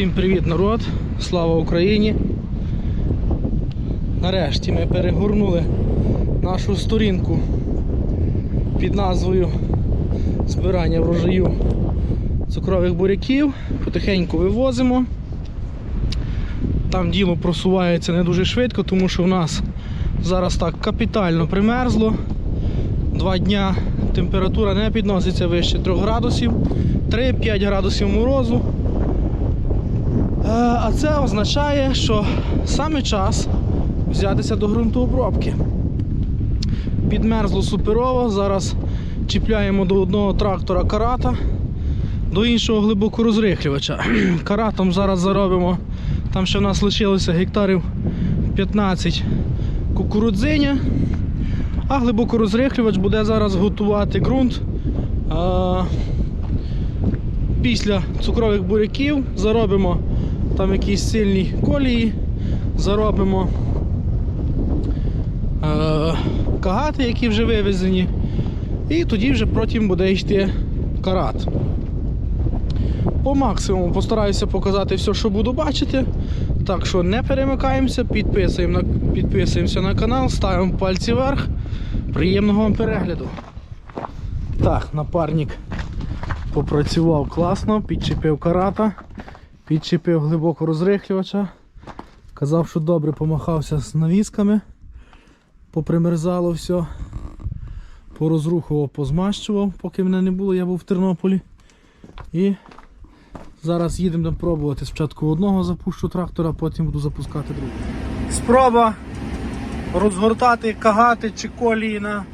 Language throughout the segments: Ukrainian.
Всім привіт, народ! Слава Україні! Нарешті ми перегорнули нашу сторінку під назвою Збирання врожаю цукрових буряків. Потихеньку вивозимо. Там діло просувається не дуже швидко, тому що в нас зараз так капітально примерзло. Два дня температура не підноситься вище 3 градусів, 3-5 градусів морозу. Е, А це означає, що саме час взятися до ґрунтообробки. Підмерзло суперово. Зараз чіпляємо до одного трактора карата, до іншого глибокорозрихлювача. Каратом зараз заробимо. Там ще в нас лишилося гектарів 15 кукурудзиня. А глибокорозрихлювач буде зараз готувати ґрунт. Після цукрових буряків заробимо там якісь сильні колії, заробимо е, кагати, які вже вивезені, і тоді вже потім буде йти карат. По максимуму постараюся показати все, що буду бачити. Так що не перемикаємося, підписуємо на, підписуємося на канал, ставимо пальці вверх. Приємного вам перегляду. Так, напарник попрацював класно, підчепив карата, підчепив глибоко розрихлювача. Казав, що добре помахався з навісками, попримерзало все, порозрухував, позмащував, поки мене не було, я був в Тернополі. І зараз їдемо пробувати. Спочатку одного запущу трактора, потім буду запускати другого. Спроба розгортати кагати чи колії на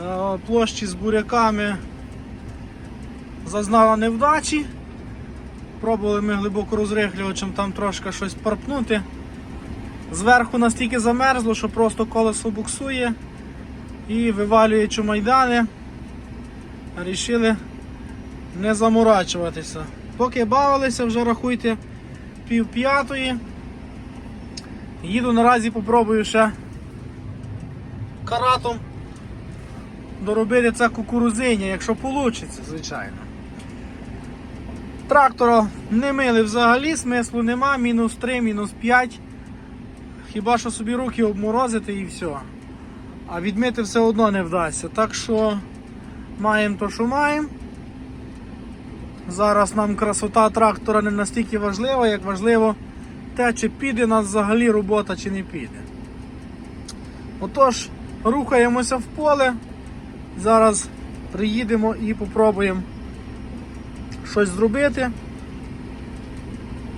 е, площі з буряками зазнала невдачі. Пробували ми глибоко розрихлювачем там трошки щось парпнути. Зверху настільки замерзло, що просто колесо буксує і вивалює чумайдани. Рішили не заморачуватися. Поки бавилися, вже рахуйте пів п'ятої. Їду наразі попробую ще каратом доробити це кукурузиня, якщо вийде, звичайно. Трактора не мили взагалі, смислу нема, мінус 3, мінус 5. Хіба що собі руки обморозити і все. А відмити все одно не вдасться. Так що маємо то, що маємо. Зараз нам красота трактора не настільки важлива, як важливо те, чи піде нас взагалі робота, чи не піде. Отож, рухаємося в поле. Зараз приїдемо і попробуємо щось зробити.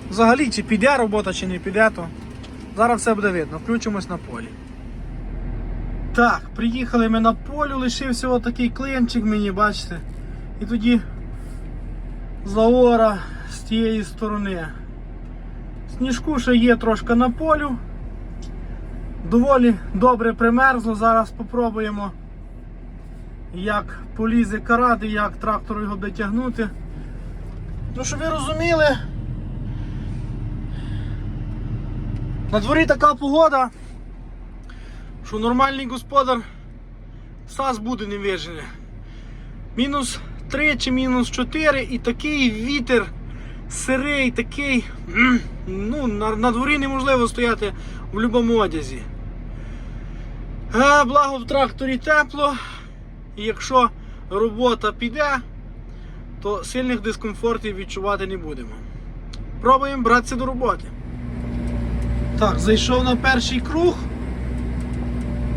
Взагалі, чи піде робота, чи не піде, то зараз все буде видно. Включимось на полі. Так, приїхали ми на полю, лишився отакий клинчик мені, бачите. І тоді заора з тієї сторони. Сніжку ще є трошки на полю. Доволі добре примерзло. Зараз спробуємо, як полізе карат і як трактор його дотягнути. Ну, щоб ви розуміли, на дворі така погода, що нормальний господар сас буде не вижене. Мінус 3 чи мінус 4 і такий вітер сирий, такий. Ну, на, на дворі неможливо стояти в будь-якому одязі. А, благо в тракторі тепло. І якщо робота піде, то сильних дискомфортів відчувати не будемо. Пробуємо братися до роботи. Так, зайшов на перший круг.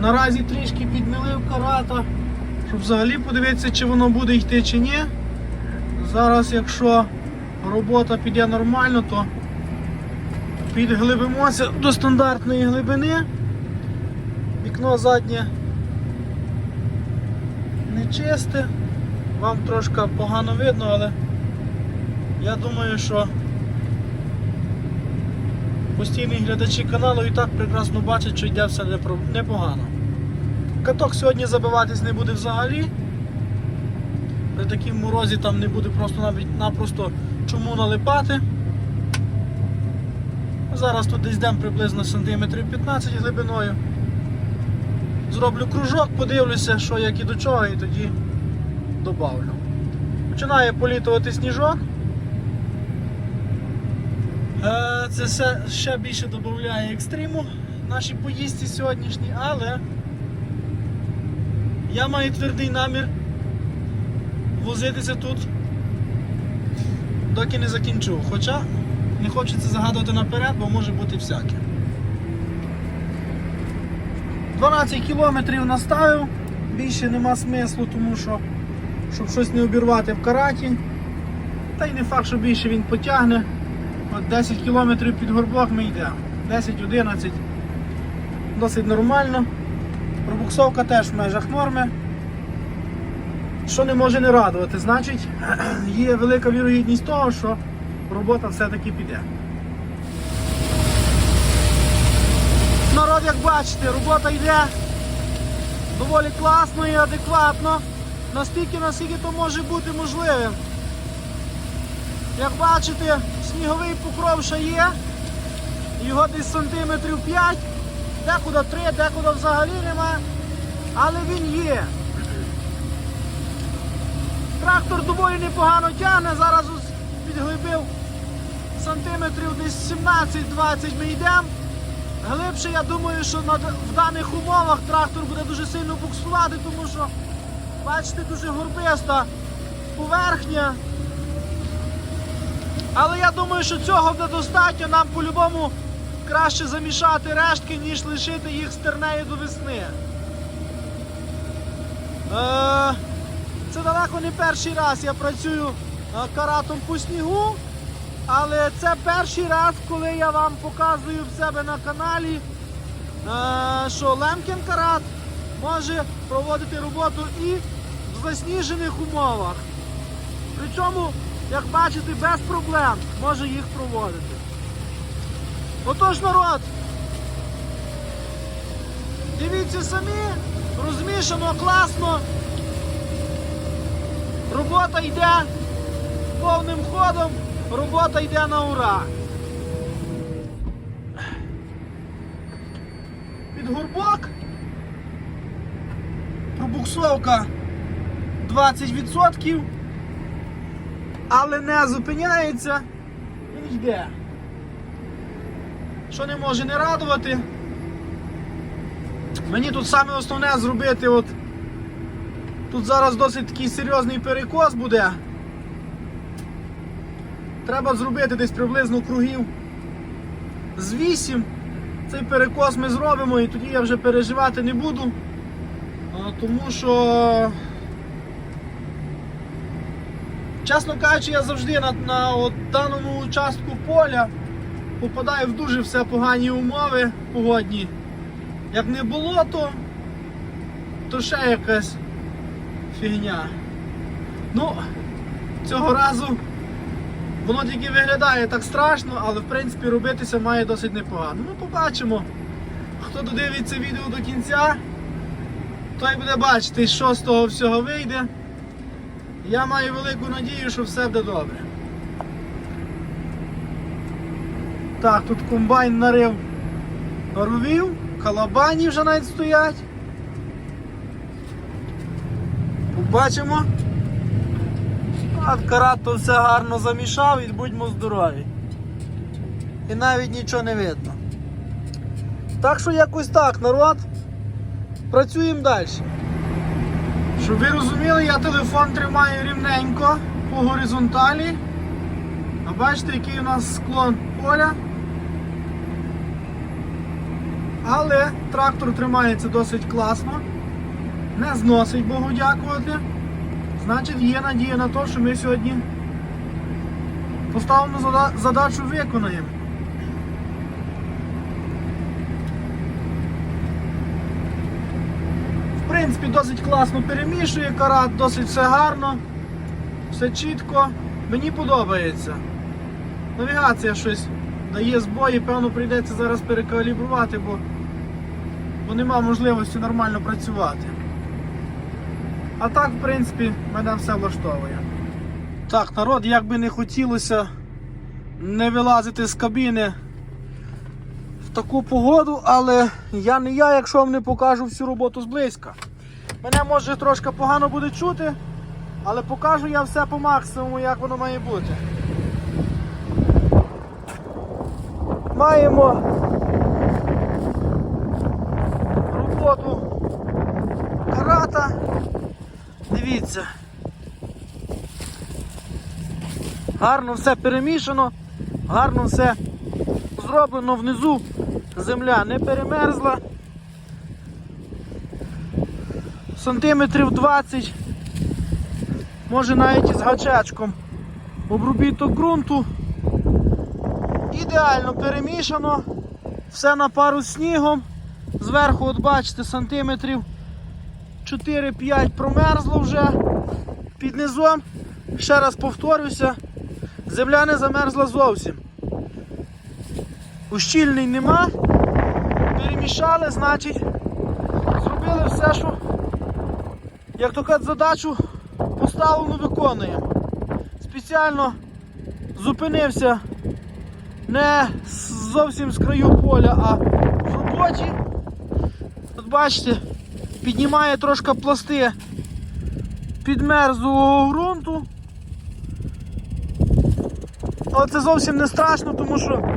Наразі трішки підмілив карата, щоб взагалі подивитися, чи воно буде йти чи ні. Зараз, якщо робота піде нормально, то підглибимося до стандартної глибини. Вікно заднє не чисте, вам трошки погано видно, але я думаю, що постійні глядачі каналу і так прекрасно бачать, що йде все непогано. Каток сьогодні забиватись не буде взагалі. При такій морозі там не буде просто навіть напросто чому налипати. Зараз тут десь йдемо приблизно сантиметрів 15 глибиною. Зроблю кружок, подивлюся, що як і до чого, і тоді добавлю. Починає політувати сніжок. Е, Це ще, ще більше додає екстриму нашій поїздці сьогоднішній, але я маю твердий намір возитися тут, доки не закінчу. Хоча не хочеться загадувати наперед, бо може бути всяке. 12 кілометрів наставив, більше нема смислу, тому що щоб щось не обірвати в караті. Та й не факт, що більше він потягне. От 10 кілометрів під горбок ми йдемо. 10-11. Досить нормально. Пробуксовка теж в межах норми. Що не може не радувати, значить є велика вірогідність того, що робота все-таки піде. Народ, як бачите, робота йде доволі класно і адекватно. Настільки, наскільки то може бути можливим. Як бачите, сніговий покров ще є. Його десь сантиметрів 5, декуди 3, декуди взагалі немає. Але він є. Трактор доволі непогано тягне, зараз підглибив сантиметрів десь 17-20 ми йдемо. Глибше, я думаю, що в даних умовах трактор буде дуже сильно буксувати, тому що, бачите, дуже горбиста поверхня. Але я думаю, що цього буде достатньо. Нам по-любому краще замішати рештки, ніж лишити їх стернею до весни. Е, Це далеко не перший раз я працюю е, каратом по снігу. Але це перший раз, коли я вам показую в себе на каналі, е, що Лемкін карат може проводити роботу і в засніжених умовах. Причому, як бачите, без проблем може їх проводити. Отож, народ, дивіться самі, розмішано, класно. Робота йде повним ходом, робота йде на ура. Під горбок пробуксовка 20%, але не зупиняється, він йде. Що не може не радувати. Мені тут саме основне зробити от Тут зараз досить такий серйозний перекос буде. Треба зробити десь приблизно кругів з 8. Цей перекос ми зробимо і тоді я вже переживати не буду. Тому що, чесно кажучи, я завжди на, на от даному участку поля попадаю в дуже все погані умови погодні. Як не болото, то ще якась фігня. Ну, цього разу воно тільки виглядає так страшно, але в принципі робитися має досить непогано. Ну, побачимо. Хто додивиться відео до кінця, той буде бачити, що з того всього вийде. Я маю велику надію, що все буде добре. Так, тут комбайн нарив ровів, калабані вже навіть стоять. Побачимо. А карат то все гарно замішав і будьмо здорові. І навіть нічого не видно. Так що якось так, народ. Працюємо далі. Щоб ви розуміли, я телефон тримаю рівненько по горизонталі. А бачите, який у нас склон поля. Але трактор тримається досить класно. Не зносить Богу дякувати. Значить, є надія на те, що ми сьогодні поставлену задачу виконаємо. Принципі, досить класно перемішує карат, досить все гарно, все чітко. Мені подобається. Навігація щось дає збої, певно, прийдеться зараз перекалібрувати, бо, бо нема можливості нормально працювати. А так, в принципі, мене все влаштовує. Так, народ, як би не хотілося не вилазити з кабіни в таку погоду, але я не я, якщо вам не покажу всю роботу зблизька. Мене може трошки погано буде чути, але покажу я все по максимуму, як воно має бути. Маємо роботу карата. Дивіться. Гарно все перемішано, гарно все зроблено внизу. Земля не перемерзла. Сантиметрів 20, може навіть із гачечком. Обробіток ґрунту. Ідеально перемішано. Все на пару з снігом. Зверху, от бачите, сантиметрів 4-5 промерзло вже. Під низом, ще раз повторюся, земля не замерзла зовсім. Ущільний нема. Перемішали, значить, зробили все, що, як то кажуть, задачу поставлену виконуємо. Спеціально зупинився не зовсім з краю поля, а в роботі. От бачите, піднімає трошки пласти підмерзлого ґрунту. Але це зовсім не страшно, тому що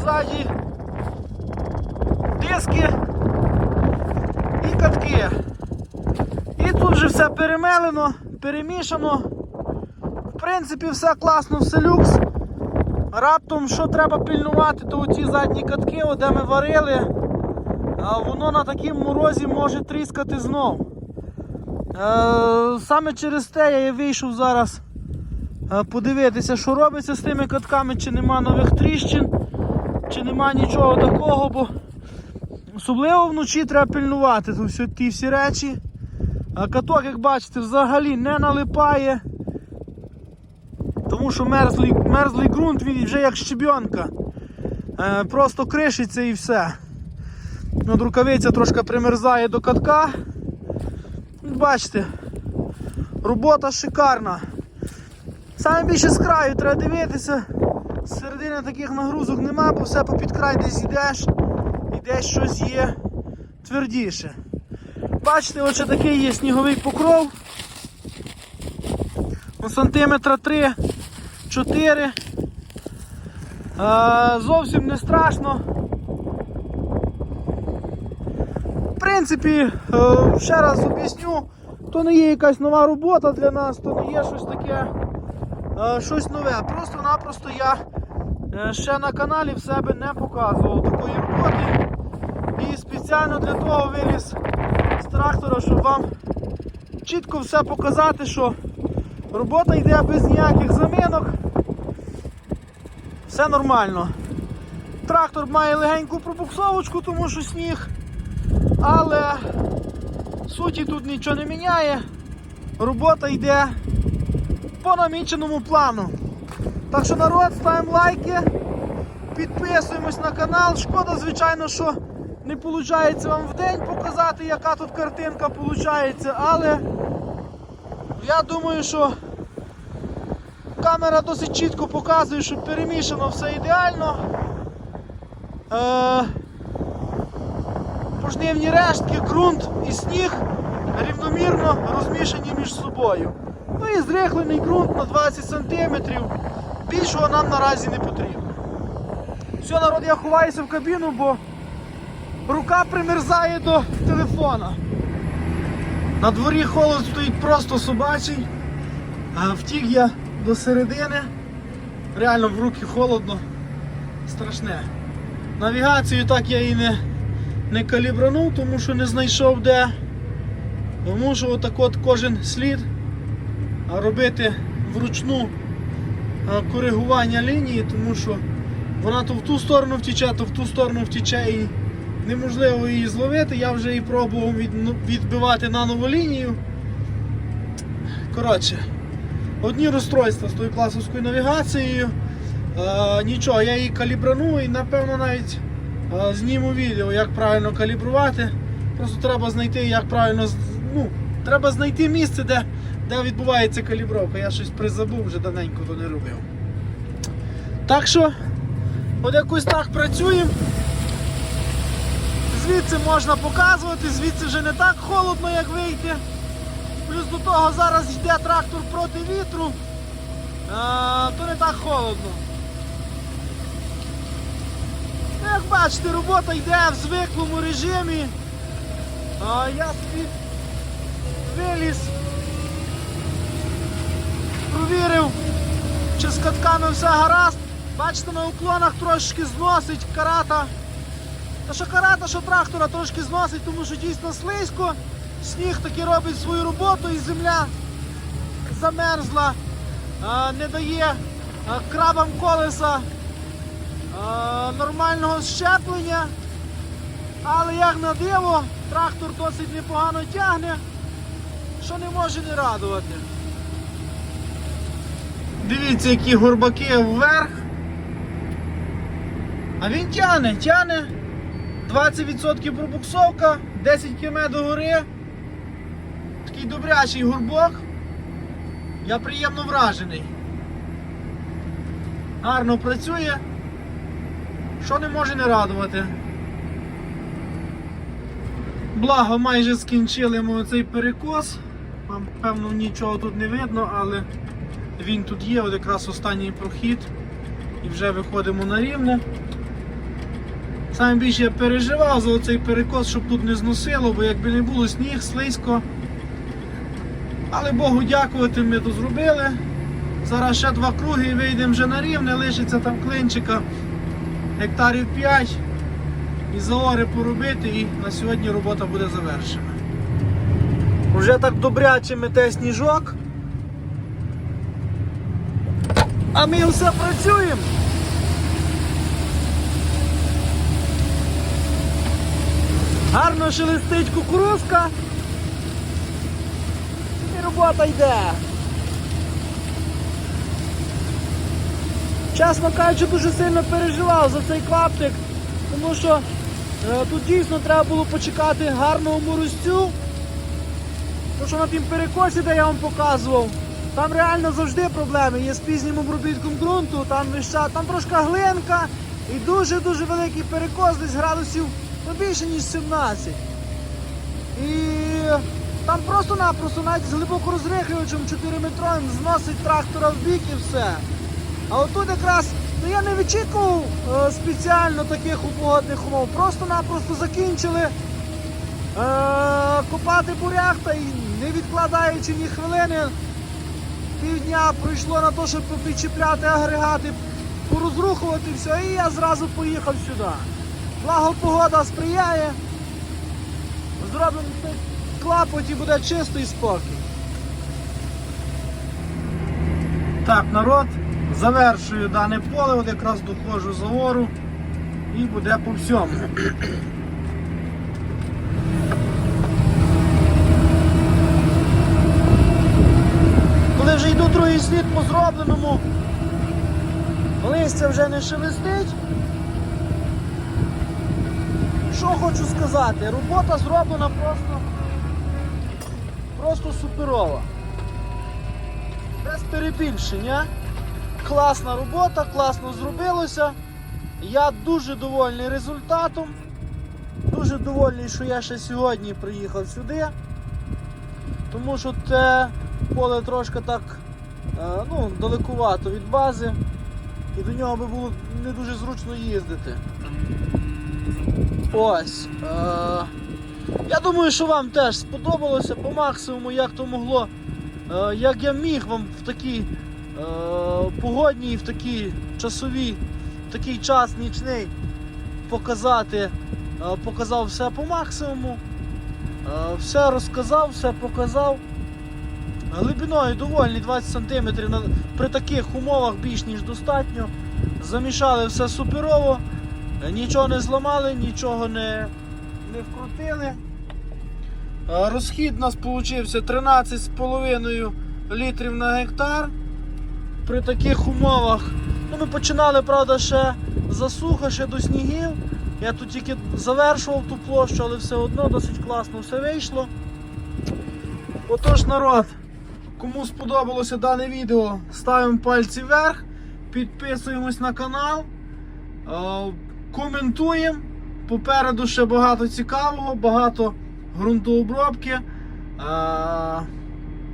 ззаді диски і катки. Все перемелено, перемішано. В принципі, все класно, все люкс. Раптом, що треба пильнувати, то оці задні катки, де ми варили, воно на такій морозі може тріскати знов. Е, Саме через те я вийшов зараз е, подивитися, що робиться з тими катками, чи нема нових тріщин, чи нема нічого такого, бо особливо вночі треба пильнувати то всі, ті всі речі. А каток, як бачите, взагалі не налипає. Тому що мерзлий, мерзлий ґрунт він вже як щебенка. Е, просто кришиться і все. От рукавиця трошки примерзає до катка. Бачите, робота шикарна. Саме більше з краю треба дивитися. З середини таких нагрузок нема, бо все попід край десь йдеш і десь щось є твердіше. Бачите, ось такий є сніговий покров. Ну, сантиметра 3 4. Е, зовсім не страшно. В принципі, е, ще раз об'ясню, то не є якась нова робота для нас, то не є щось таке, е, щось нове. Просто-напросто я е, ще на каналі в себе не показував такої роботи. І спеціально для того виліз трактора, щоб вам чітко все показати, що робота йде без ніяких заминок. Все нормально. Трактор має легеньку пробуксовочку, тому що сніг. Але суті тут нічого не міняє. Робота йде по наміченому плану. Так що народ, ставимо лайки, підписуємось на канал. Шкода, звичайно, що не виходить вам в день показати, яка тут картинка виходить, але я думаю, що камера досить чітко показує, що перемішано все ідеально. Е, пожнивні рештки, ґрунт і сніг рівномірно розмішані між собою. Ну і зрихлений ґрунт на 20 см. Більшого нам наразі не потрібно. Все, народ, я ховаюся в кабіну, бо рука примерзає до телефона. На дворі холод стоїть просто собачий. А втік я до середини. Реально в руки холодно. Страшне. Навігацію так я і не, не калібранув, тому що не знайшов де. Тому що отак от кожен слід робити вручну коригування лінії, тому що вона то в ту сторону втіче, то в ту сторону втіче і неможливо її зловити. Я вже і пробував ну, відбивати на нову лінію. Коротше, одні розстройства з тою класовською навігацією. Е, нічого, я її калібрану і напевно навіть е, зніму відео, як правильно калібрувати. Просто треба знайти, як правильно ну, треба знайти місце, де, де відбувається калібровка. Я щось призабув, вже давненько то не робив. Так що, от якось так працюємо. Звідси можна показувати, звідси вже не так холодно, як вийти. Плюс до того зараз йде трактор проти вітру, а, то не так холодно. Ну, як бачите, робота йде в звиклому режимі. А я собі виліз, провірив, чи з катками все гаразд. Бачите, на уклонах трошки зносить карата. Та що карата, що трактора трошки зносить, тому що дійсно слизько. Сніг таки робить свою роботу і земля замерзла, не дає крабам колеса нормального щеплення. Але як на диво, трактор досить непогано тягне, що не може не радувати. Дивіться, які горбаки вверх. А він тягне, тягне. 20% пробуксовка, 10 км до гори. Такий добрячий горбок. Я приємно вражений. Гарно працює. Що не може не радувати. Благо майже скінчили ми цей перекос. Вам певно нічого тут не видно, але він тут є, от якраз останній прохід. І вже виходимо на рівне. Саме більше я переживав за цей перекос, щоб тут не зносило, бо якби не було сніг, слизько. Але Богу дякувати, ми то зробили. Зараз ще два круги і вийдемо вже на рівне, лишиться там клинчика гектарів 5 і заори поробити, і на сьогодні робота буде завершена. Уже так добряче мете сніжок. А ми все працюємо. Гарно шелестить кукурузка. І робота йде. Чесно кажучи, дуже сильно переживав за цей клаптик, тому що е, тут дійсно треба було почекати гарного морозцю. Тому що на тім перекосі, де я вам показував, там реально завжди проблеми. Є з пізнім обробітком ґрунту, там вища, там трошки глинка і дуже-дуже великий перекос, десь градусів ну, більше, ніж 17. І там просто-напросто навіть з глибоко розрихлювачем 4-метровим зносить трактора в бік і все. А отут якраз ну, я не вичікував е, спеціально таких погодних умов. Просто-напросто закінчили е, копати буряк та й не відкладаючи ні хвилини. Півдня пройшло на те, щоб підчіпляти агрегати, порозрухувати все, і я зразу поїхав сюди. Благо погода сприяє. Зроблено клапоть і буде чистий спокій. Так, народ, завершую дане поле, от якраз доходжу за гору і буде по всьому. Коли вже йду другий слід по зробленому, листя вже не шелестить. Що хочу сказати, робота зроблена просто, просто суперова. Без перебільшення. Класна робота, класно зробилося. Я дуже довольний результатом. Дуже довольний, що я ще сьогодні приїхав сюди. Тому що те поле трошки так е, ну, далекувато від бази. І до нього би було не дуже зручно їздити. Ось. Е, я думаю, що вам теж сподобалося по максимуму, як то могло, е, як я міг вам в такій е, погодній, в такій часовій, в такий час нічний показати, е, показав все по максимуму. Е, все розказав, все показав. Глибиною довольний 20 см при таких умовах більш ніж достатньо. Замішали все суперово. Е, Нічого не зламали, нічого не, не вкрутили. Е, Розхід у нас вийшов 13,5 літрів на гектар. При таких умовах. Ну, ми починали, правда, ще засуха, ще до снігів. Я тут тільки завершував ту площу, але все одно досить класно все вийшло. Отож, народ, кому сподобалося дане відео, ставимо пальці вверх, підписуємось на канал. Коментуємо. Попереду ще багато цікавого, багато ґрунтообробки. Е,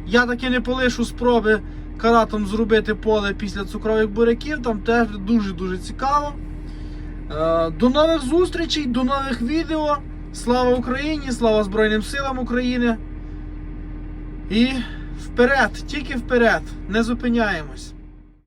Я таки не полишу спроби каратом зробити поле після цукрових буряків. Там теж дуже-дуже цікаво. Е, До нових зустрічей, до нових відео. Слава Україні! Слава Збройним силам України! І вперед, тільки вперед, не зупиняємось.